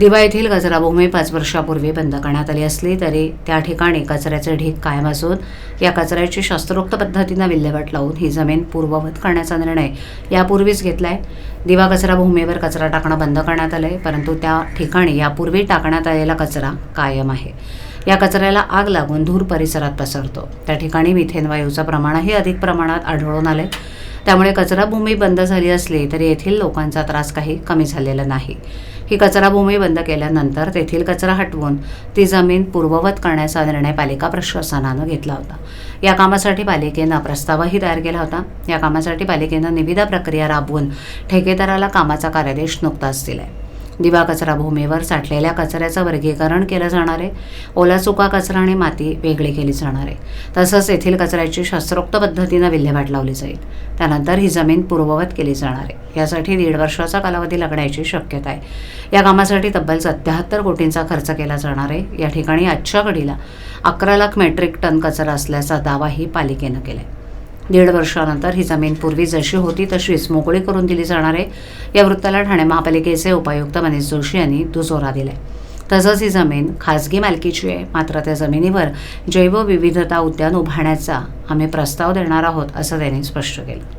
दिवा येथील कचराभूमी पाच वर्षापूर्वी बंद करण्यात आली असली तरी त्या ठिकाणी कचऱ्याचे ढीग कायम असून या कचऱ्याची शास्त्रोक्त पद्धतीनं विल्हेवाट लावून ही जमीन पूर्ववत करण्याचा निर्णय यापूर्वीच घेतला आहे दिवा कचराभूमीवर कचरा टाकणं बंद करण्यात आलं आहे परंतु त्या ठिकाणी यापूर्वी टाकण्यात आलेला कचरा कायम आहे. या कचऱ्याला आग लागून धूर परिसरात पसरतो. त्या ठिकाणी मिथेन वायूचं प्रमाणही अधिक प्रमाणात आढळून आलंय. त्यामुळे कचराभूमी बंद झाली असली तरी येथील लोकांचा त्रास काही कमी झालेला नाही. ही कचराभूमी बंद केल्यानंतर तेथील कचरा हटवून ती जमीन पूर्ववत करण्याचा निर्णय पालिका प्रशासनानं घेतला होता. या कामासाठी पालिकेनं प्रस्तावही तयार केला होता. या कामासाठी पालिकेनं निविदा प्रक्रिया राबवून ठेकेदाराला कामाचा कार्यादेश नुकताच दिलाय. दिवा कचरा भूमीवर साठलेल्या कचऱ्याचं वर्गीकरण केलं जाणार आहे. ओला सुका कचरा आणि माती वेगळी केली जाणार आहे. तसंच येथील कचऱ्याची शास्त्रोक्त पद्धतीनं विल्हेवाट लावली जाईल. त्यानंतर ही जमीन पूर्ववत केली जाणार आहे. यासाठी दीड वर्षाचा कालावधी लागण्याची शक्यता आहे. या कामासाठी तब्बल सत्याहत्तर कोटींचा खर्च केला जाणार आहे. या ठिकाणी आजच्या घडीला अकरा लाख मेट्रिक टन कचरा असल्याचा दावाही पालिकेनं केला आहे दीड वर्षानंतर ही जमीन पूर्वी जशी होती तशीच मोकळी करून दिली जाणार आहे. या वृत्ताला ठाणे महापालिकेचे उपायुक्त मनीष जोशी यांनी दुजोरा दिलाय. तसंच ही जमीन खाजगी मालकीची आहे. मात्र त्या जमिनीवर जैवविविधता उद्यान उभारण्याचा आम्ही प्रस्ताव देणार आहोत असं त्यांनी स्पष्ट केलं.